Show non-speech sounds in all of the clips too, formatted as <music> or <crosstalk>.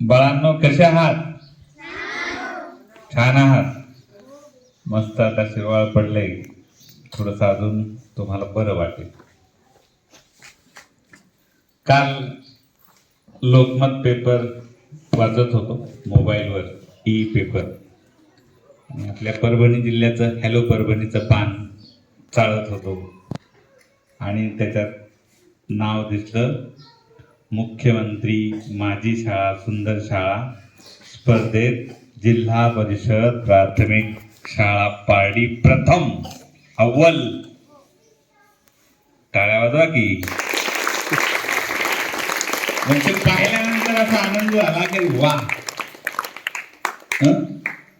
बाळांनो कसे आहात? छान आहात. मस्त आता शिरवाळ पडले. थोडस अजून तुम्हाला बरं वाटेल. काल लोकमत पेपर वाचत होतो मोबाईलवर ई पेपर. आणि आपल्या परभणी जिल्ह्याचं हॅलो परभणीचं पान चाळत होतो. आणि त्याच्यात नाव दिसलं मुख्यमंत्री माझी शाळा सुंदर शाळा स्पर्धेत जिल्हा परिषद प्राथमिक शाळा पारडी प्रथम अव्वल. टाळ्या वाजवा की? म्हणजे पाहिल्यानंतर असा आनंद झाला की वा.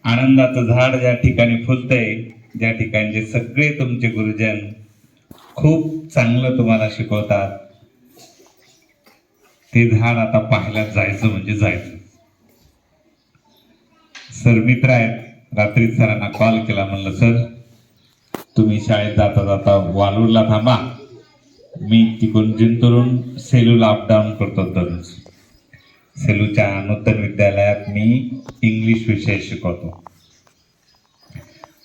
आनंदाचं झाड ज्या ठिकाणी फुलतंय ज्या ठिकाणचे सगळे तुमचे गुरुजन खूप चांगलं तुम्हाला शिकवतात. ते झाड आता पाहायला जायचं म्हणजे जायचं. सर मित्र आहेत. रात्री सरांना कॉल केला म्हणलं सर तुम्ही शाळेत जाता जाता वालूरला थांबा. मी तिकडून जिंतूरून सेलूला अपडाऊन करतो दररोज. सेलूच्या नूतन विद्यालयात मी इंग्लिश विषय शिकवतो.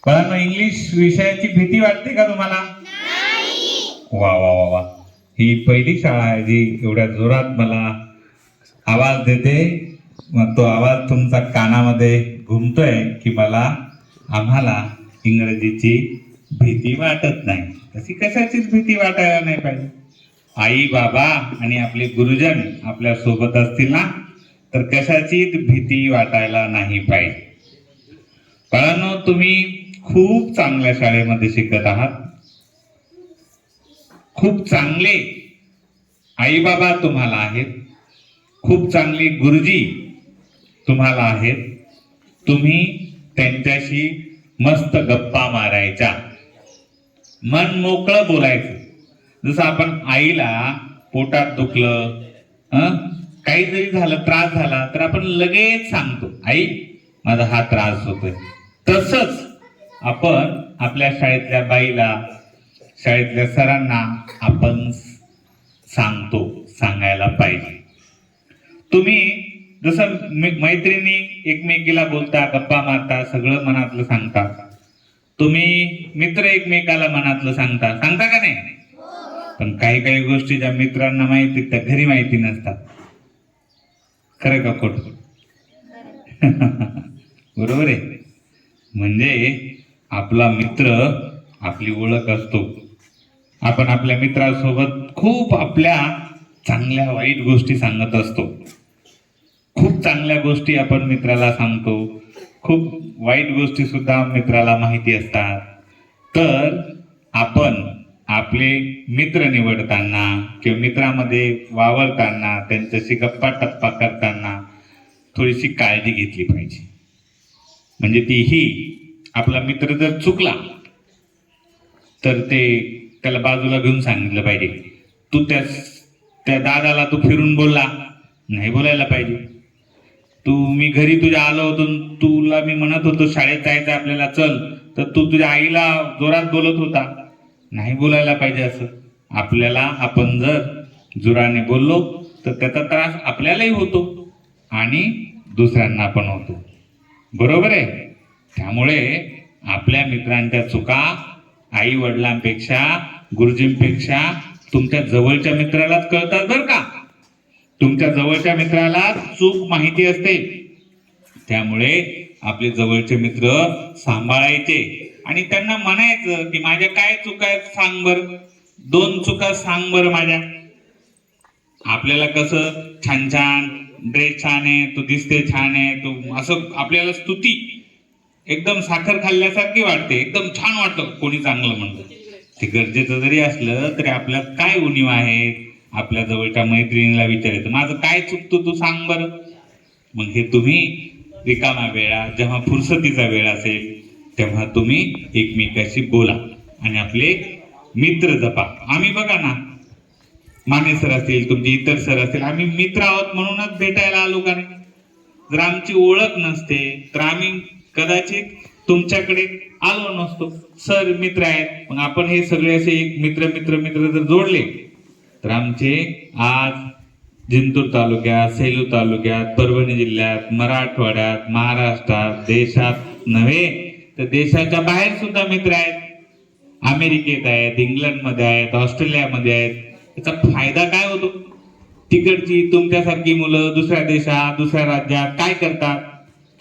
पण इंग्लिश विषयाची भीती वाटते का तुम्हाला? वा वा वा वा. ही पहिली शाळा आहे जी एवढ्या जोरात मला आवाज देते. मग तो आवाज तुमचा कानामध्ये घुमतोय की मला आम्हाला इंग्रजीची भीती वाटत नाही. तशी कशाचीच भीती वाटायला नाही पाहिजे. आई बाबा आणि आपले गुरुजन आपल्यासोबत असतील ना तर कशाचीच भीती वाटायला नाही पाहिजे. बाळांनो तुम्ही खूप चांगल्या शाळेमध्ये शिकत आहात. खूप चांगले आई बाबा तुम्हाला आहेत. खूप चांगली गुरुजी तुम्हाला आहेत. तुम्ही त्यांच्याशी मस्त गप्पा मारायच्या. मन मोकळं बोलायचं. जसं आपण आईला पोटात दुखलं काही जरी झालं त्रास झाला तर आपण लगेच सांगतो आई माझा हा त्रास होतोय. तसंच आपण आपल्या शाळेतल्या बाईला शाळेतल्या सरांना आपण सांगतो सांगायला पाहिजे. तुम्ही जसं मी- मैत्रिणी एकमेकीला बोलता गप्पा मारता सगळं मनातलं सांगता. तुम्ही मित्र एकमेकाला मनातलं सांगता. सांगता का नाही? पण काही काही गोष्टी ज्या मित्रांना माहिती त्या घरी माहिती नसतात. खरं का खोट? <laughs> बरोबर आहे. म्हणजे आपला मित्र आपली ओळख असतो. आपण आपल्या मित्रासोबत खूप आपल्या चांगल्या वाईट गोष्टी सांगत असतो. खूप चांगल्या गोष्टी आपण मित्राला सांगतो. खूप वाईट गोष्टी सुद्धा मित्राला माहिती असतात. तर आपण आपले मित्र निवडताना किंवा मित्रामध्ये वावरताना त्यांच्याशी गप्पा टप्पा करताना थोडीशी काळजी घेतली पाहिजे. म्हणजे तीही आपला मित्र जर चुकला तर ते त्याला बाजूला घेऊन सांगितलं पाहिजे. तू त्या त्या दादाला तू फिरून बोलला नाही बोलायला पाहिजे. तू मी घरी तुझ्या आलो होतो तुला मी म्हणत होतो शाळेत जायचं आपल्याला चल. तर तू तुझ्या आईला जोरात बोलत होता. नाही बोलायला पाहिजे असं. आपल्याला आपण जर जोराने बोललो तर त्याचा त्रास आपल्यालाही होतो आणि दुसऱ्यांना पण होतो. बरोबर आहे? त्यामुळे आपल्या मित्रांच्या चुका आई वडिलांपेक्षा गुरुजींपेक्षा तुमच्या जवळच्या मित्रालाच कळतात बर का? तुमच्या जवळच्या मित्राला चूक माहिती असते. त्यामुळे आपले जवळचे मित्र सांभाळायचे आणि त्यांना म्हणायचं की माझ्या काय चुका आहेत सांग बर. दोन चुका सांग बर माझ्या. आपल्याला कसं? छान छान ड्रेस छान आहे तू दिसते छान आहे तू असं आपल्याला स्तुती. एकदम साखर खाल्ल्यासारखी वाटते एकदम छान वाटतं कोणी चांगलं म्हणतं. ते गरजेचं जरी असलं तरी आपल्या काय उणीव आहेत आपल्या जवळच्या मैत्रिणीला विचारायचं माझं काय चुकतो तू सांग बरं. मग हे तुम्ही रिकामा वेळा जेव्हा फुरसतीचा वेळ असेल तेव्हा तुम्ही एकमेकाशी बोला आणि आपले मित्र जपा. आम्ही बघा ना माने सर असतील तुमचे इतर सर असतील आम्ही मित्र आहोत म्हणूनच भेटायला आलो का नाही? जर आमची ओळख नसते तर आम्ही कदाचित तुमच्याकडे आलो नसतो. सर मित्र आहेत. मग आपण हे सगळे असे एक मित्र मित्र मित्र जर जोडले तर आमचे आज जिंतूर तालुक्यात सेलू तालुक्यात परभणी जिल्ह्यात मराठवाड्यात महाराष्ट्रात देशात नव्हे तर देशाच्या बाहेर सुद्धा मित्र आहेत. अमेरिकेत आहेत इंग्लंडमध्ये आहेत ऑस्ट्रेलियामध्ये आहेत. त्याचा फायदा काय होतो? तिकडची तुमच्यासारखी मुलं दुसऱ्या देशात दुसऱ्या राज्यात काय करतात?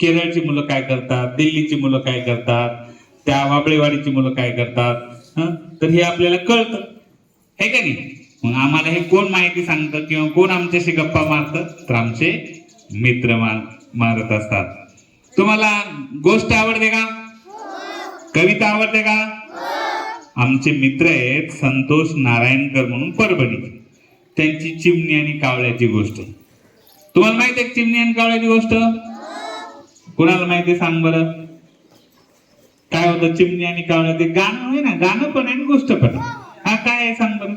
केरळची मुलं काय करतात? दिल्लीची मुलं काय करतात? त्या वाबळेवाडीची मुलं काय करतात? तर हे आपल्याला कळतं. हे का नाही? मग आम्हाला हे कोण माहिती सांगतं किंवा कोण आमच्याशी गप्पा मारतं? तर आमचे मित्र मार मारत असतात. तुम्हाला गोष्ट आवडते का? कविता आवडते का? आमचे मित्र आहेत संतोष नारायणकर म्हणून परभणी. त्यांची चिमणी आणि कावळ्याची गोष्ट. तुम्हाला माहिती आहे चिमणी आणि कावळ्याची गोष्ट? कुणाला माहिती आहे? सांग बरं. काय होतं चिमणी आणि कावळ्या ते गाणं आहे ना गाणं पण आहे आणि गोष्ट पण. हा काय आहे सांग बरं?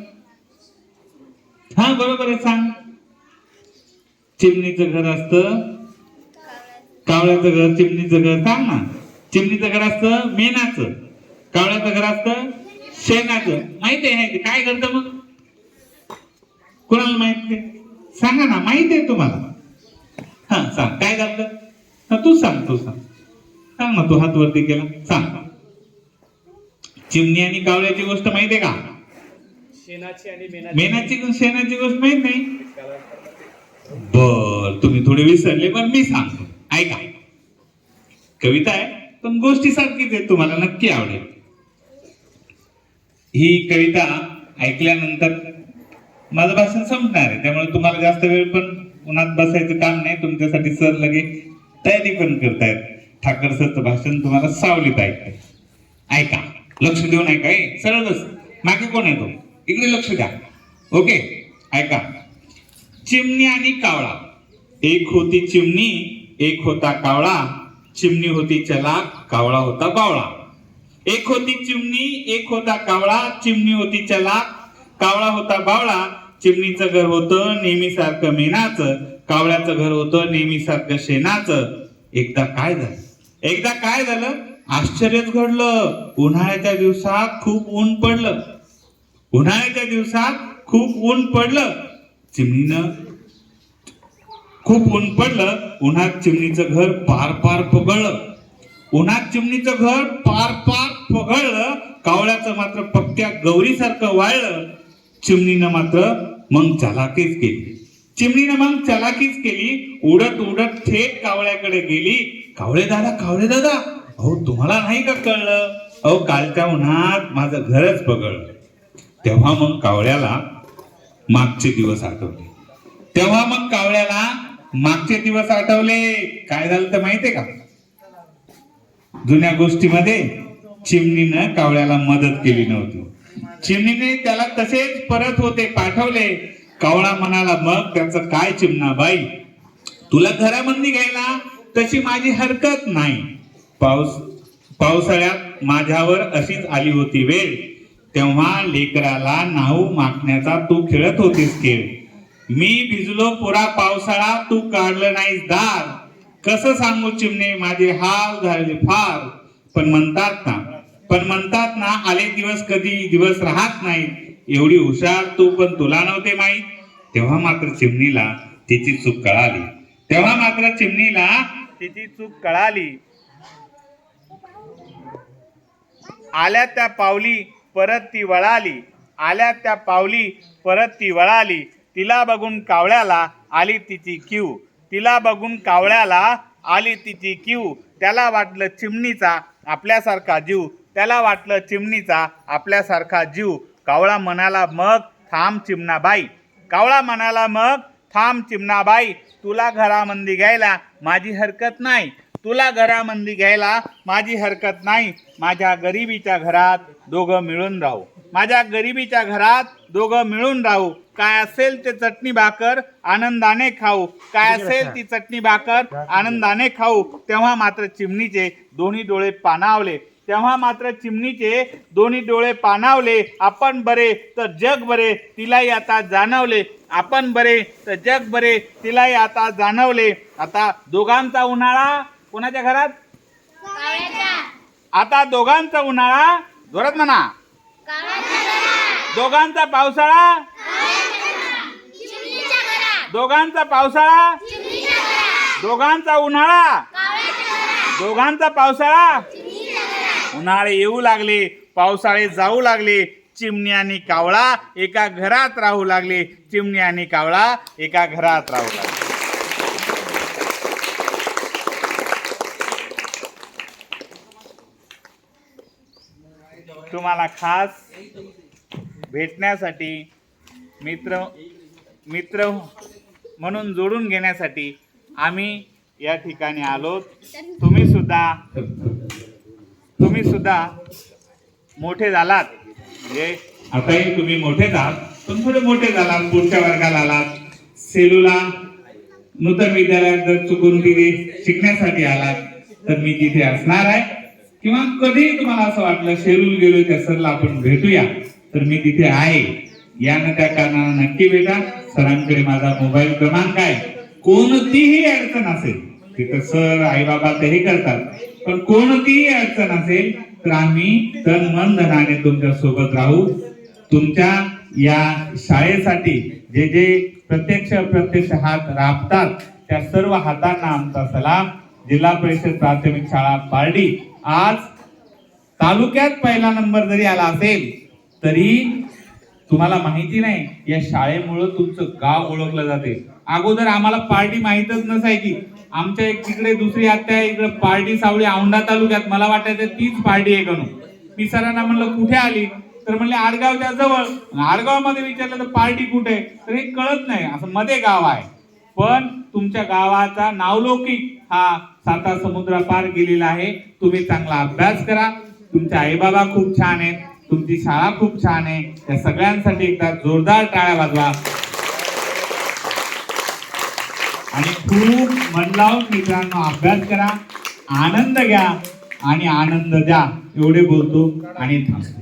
हा बरोबर आहे सांग. चिमणीचं घर असतं. कावळ्याचं घर चिमणीचं घर. सांग ना. चिमणीचं घर असतं मेनाचं. कावळ्याचं घर असतं शेणाचं. माहिती आहे काय करतं मग? कोणाला माहीत आहे सांगा ना माहिती आहे तुम्हाला. हा सांग. काय झालं तू सांग तू सांग. सांग ना तू हात वरती केला. सांग. चिमणी आणि कावळ्याची गोष्ट माहिती आहे का? शेणाची आणि मेनाची शेणाची गोष्ट माहीत नाही. बर तुम्ही थोडे विसरले पण मी सांगतो. ऐका. कविता आहे पण गोष्टी सारखीच आहे तुम्हाला नक्की आवडेल. ही कविता ऐकल्यानंतर माझं भाषण संपणार आहे. त्यामुळे तुम्हाला जास्त वेळ पण उन्हात बसायचं काम नाही. तुमच्यासाठी सर लगे तयारी पण करतायत. ठाकर सरचं भाषण तुम्हाला सावलीत ऐकताय. ऐका लक्ष देऊन ऐका ए सरळच. मागे कोण आहे तो? इकडे लक्ष द्या. ओके? ऐका. चिमणी आणि कावळा. एक होती चिमणी एक होता कावळा. चिमणी होती चलाक कावळा होता बावळा. एक होती चिमणी एक होता कावळा. चिमणी होती चलाक कावळा होता बावळा. चिमणीचं घर होतं नेहमी सारखं मेनाचं. कावळ्याचं घर होतं नेहमी सारखं शेणाचं. एकदा काय झालं? एकदा काय झालं? आश्चर्यच घडलं. उन्हाळ्याच्या दिवसात खूप ऊन पडलं. उन्हाळ्याच्या दिवसात खूप ऊन पडलं. चिमणीनं खूप ऊन पडलं. उन्हात चिमणीचं घर पार पार पगळलं उन्हात चिमणीचं घर पार पार पगळलं कावळ्याचं मात्र पक्क्या गौरीसारखं वाळलं. चिमणीनं मात्र मग चलाकीच केली. चिमणीनं मग चलाकीच केली. उडत उडत थेट कावळ्याकडे गेली. कावळे दादा कावळे दादा अहो तुम्हाला नाही का कळलं? अहो कालच्या उन्हात माझं घरच पगळलं तेव्हा मग कावळ्याला मागचे दिवस आठवले. तेव्हा मग कावळ्याला मागचे दिवस आठवले. काय झालं तर माहितीये का? जुन्या गोष्टीमध्ये चिमणीनं कावळ्याला मदत केली नव्हती. चिमणीने त्याला तसेच परत होते पाठवले. कावळा म्हणाला मग त्याचं काय चिमणा बाई? तुला घराबंदी घ्यायला तशी माझी हरकत नाही. पाऊस पावसाळ्यात माझ्यावर अशीच आली होती वेळ. तेव्हा लेकराला नाहू मागण्याचा तू खेळत होतीस खेळ. मी भिजलो पुरा पावसाळा तू काढलं नाहीस दार. कसं सांगू चिमणे माझे हाल झाले फार. पण म्हणतात ना पण म्हणतात ना आले दिवस कधी दिवस राहत नाहीत. एवढी हुशार तू पण तुला नव्हते माहीत. तेव्हा मात्र चिमणीला तिची चूक कळाली. तेव्हा मात्र चिमणीला तिची चूक कळाली. आल्या त्या पावली परत ती वळाली. आल्या त्या पावली परत ती वळाली. तिला बघून कावळ्याला आली तिची क्यू. तिला बघून कावळ्याला आली तिची क्यू. त्याला वाटलं चिमणीचा आपल्यासारखा जीव. त्याला वाटलं चिमणीचा आपल्यासारखा जीव. कावळा म्हणाला मग थांब चिमणाबाई कावळा म्हणाला मग थांब चिमणाबाई तुला घरामंदी घ्यायला माझी हरकत नाही तुला घरामंदी घ्यायला माझी हरकत नाही माझ्या गरिबीच्या घरात दोघं मिळून राहू माझ्या गरिबीच्या घरात दोघं मिळून राहू काय असेल ते चटणी भाकर आनंदाने खाऊ काय असेल ती चटणी भाकर आनंदाने खाऊ. तेव्हा मात्र चिमणीचे दोन्ही डोळे पाणावले. तेव्हा मात्र चिमणीचे दोन्ही डोळे पाणावले. आपण बरे तर जग बरे तिलाही आता जाणवले. आपण बरे तर जग बरे तिलाही आता जाणवले. आता दोघांचा उन्हाळा कोणाच्या घरात? आता दोघांचा उन्हाळा जोरात म्हणा दोघांचा पावसाळा? दोघांचा पावसाळा? दोघांचा उन्हाळा? दोघांचा पावसाळा? उन्हाळे येऊ लागले पावसाळे जाऊ लागले चिमणी आणि कावळा एका घरात राहू लागले. चिमणी आणि कावळा एका घरात राहू लागले. तुम्हाला खास भेटण्यासाठी मित्र मित्र म्हणून जोडून घेण्यासाठी आम्ही या ठिकाणी आलो तुम्ही सुद्धा तुम्ही सुद्धा मोठे झालात. म्हणजे आताही तुम्ही मोठेच आहात. पण थोडे मोठे झालात. पुढच्या वर्गाला आलात. सेलूला नूतन विद्यालयात जर चुकून तिथे शिकण्यासाठी आलात तर मी तिथे असणार आहे. किंवा कधीही तुम्हाला असं वाटलं शेरूल गेलो त्या सरला आपण भेटूया तर मी तिथे आहे. या ना त्या कारणाला नक्की भेटा. सरांकडे माझा मोबाईल क्रमांक आहे. कोणतीही अडचण असेल तिथं सर आई बाबा तरी करतात. पण कोणतीही अडचण असेल तर आम्ही तन मन धनाने तुमच्यासोबत राहू. तुमच्या या शाळेसाठी जे जे प्रत्यक्ष प्रत्यक्ष हात राबतात त्या सर्व हातांना आमचा सलाम. जिल्हा परिषद प्राथमिक शाळा पारडी. आज तालुक्यात पहिला नंबर जरी आला असेल तरी तुम्हाला माहिती नाही या शाळेमुळं तुमचं गाव ओळखलं जाते. अगोदर आम्हाला पार्टी माहीतच नसायची. आमच्या एक तिकडे दुसरी आत्या आहे, इकडे पार्टी सावळी औंढा तालुक्यात. मला वाटायचं तीच पार्टी आहे गणू मी सरांना म्हणलं कुठे आली? तर म्हणले आडगावच्या जवळ. आडगावमध्ये विचारलं तर पार्टी कुठे? तर हे कळत नाही. असं मध्ये गाव आहे. पण तुमच्या गावाचा नावलौकिक हा साता समुद्रा पार गेलेला आहे. तुम्ही चांगला अभ्यास करा. तुमचे आईबाबा खूप छान आहेत. तुमची शाळा खूप छान आहे. त्या सगळ्यांसाठी एकदा जोरदार टाळ्या वाजवा. आणि खूप मन लावून मित्रांनो अभ्यास करा आनंद घ्या आणि आनंद द्या. एवढे बोलतो आणि थांबतो.